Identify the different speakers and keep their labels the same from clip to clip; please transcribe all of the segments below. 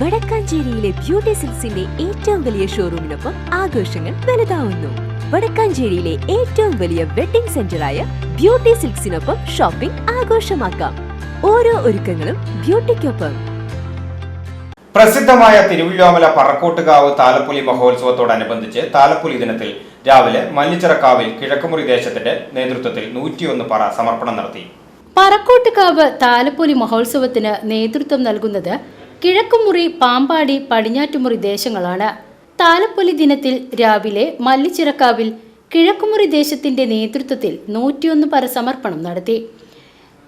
Speaker 1: വടക്കാഞ്ചേരിയിലെ beauty സിൽസിന്റെ ഏറ്റവും വലിയ ഷോറൂമിനൊപ്പം ആഘോഷങ്ങൾ വലുതാവുന്നു. വടക്കാഞ്ചേരിയിലെ ഏറ്റവും വലിയ വെഡിംഗ് സെന്ററായ ബ്യൂട്ടി സിൽക്സിനൊപ്പം ഷോപ്പിംഗ് ആഘോഷമാക്കാം. ഓരോ ഒരുക്കങ്ങളും ബ്യൂട്ടിക്കൊപ്പം.
Speaker 2: പ്രസിദ്ധമായ തിരുവില്ലോമല പറക്കോട്ടുകാവ് താലപ്പൊലി മഹോത്സവത്തോടനുബന്ധിച്ച് താലപ്പൊലി ദിനത്തിൽ രാവിലെ മല്ലിച്ചിറക്കാവിൽ കിഴക്കുമുറി ദേശത്തിന്റെ നേതൃത്വത്തിൽ നൂറ്റിയൊന്ന് പറ സമർപ്പണം നടത്തി.
Speaker 3: പറക്കോട്ടുകാവ് താലപ്പൊലി മഹോത്സവത്തിന് നേതൃത്വം നൽകുന്നത് കിഴക്കുമുറി പാമ്പാടി പടിഞ്ഞാറ്റുമുറി ദേശങ്ങളാണ്. താലപ്പൊലി ദിനത്തിൽ രാവിലെ മല്ലിച്ചിറക്കാവിൽ കിഴക്കുമുറി ദേശത്തിന്റെ നേതൃത്വത്തിൽ നൂറ്റിയൊന്ന് പരസമർപ്പണം നടത്തി.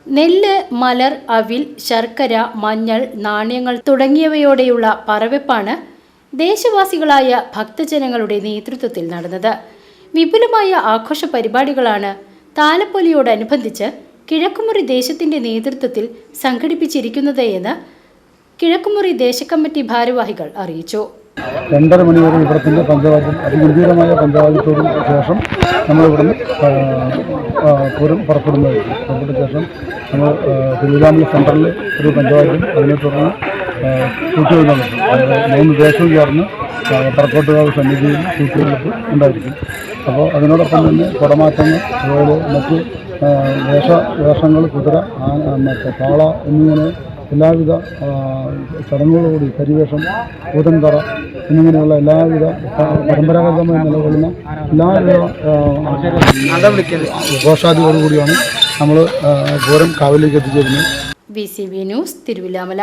Speaker 3: നെല്ല് മലർ അവിൽ ശർക്കര മഞ്ഞൾ നാണയങ്ങൾ തുടങ്ങിയവയോടെയുള്ള പറവെപ്പാണ് ദേശവാസികളായ ഭക്തജനങ്ങളുടെ നേതൃത്വത്തിൽ നടന്നത്. വിപുലമായ ആഘോഷ പരിപാടികളാണ് താലപ്പൊലിയോടനുബന്ധിച്ച് കിഴക്കുമുറി ദേശത്തിന്റെ നേതൃത്വത്തിൽ സംഘടിപ്പിച്ചിരിക്കുന്നത് എന്ന് കിഴക്കുമുറി ദേശകമ്മിറ്റി ഭാരവാഹികൾ അറിയിച്ചു.
Speaker 4: രണ്ടര മണിവരെ ഇവിടത്തിന്റെ പഞ്ചവാദ്യം അതിഗംഭീരമായ പഞ്ചവാദ്യത്തോടും ശേഷം ആ, പൂരം പുറപ്പെടുന്നതായിരിക്കും പുറപ്പെട്ട ശേഷം നമ്മൾ ആ, തിരുവിതാമല സെന്ററിൽ ഒരു പഞ്ചവാദ്യം അതിനെ തുടർന്ന് അത് മൂന്ന് ദേശവും ചേർന്ന് പറക്കോട്ടുകാവ് സന്നിധിയിൽ കൂട്ടുകൾക്ക് ഉണ്ടായിരിക്കും. അപ്പോൾ അതിനോടൊപ്പം തന്നെ കുടമാറ്റങ്ങൾ അതുപോലെ മറ്റ് വേഷ വേഷങ്ങൾ കുതിര മറ്റേ കാള എന്നിങ്ങനെ എല്ലാവിധ ചടങ്ങുകളോടുകൂടി പരിവേഷം പൂതൻതറ എന്നിങ്ങനെയുള്ള എല്ലാവിധ പരമ്പരാഗതമായി നിലകൊള്ളുന്ന എല്ലാവിധ ഘോഷാദികളോടുകൂടിയാണ് നമ്മൾ ഘോരം കാവിലേക്ക് എത്തിച്ചേരുന്നത്.
Speaker 3: B C B news Thiruvilwamala.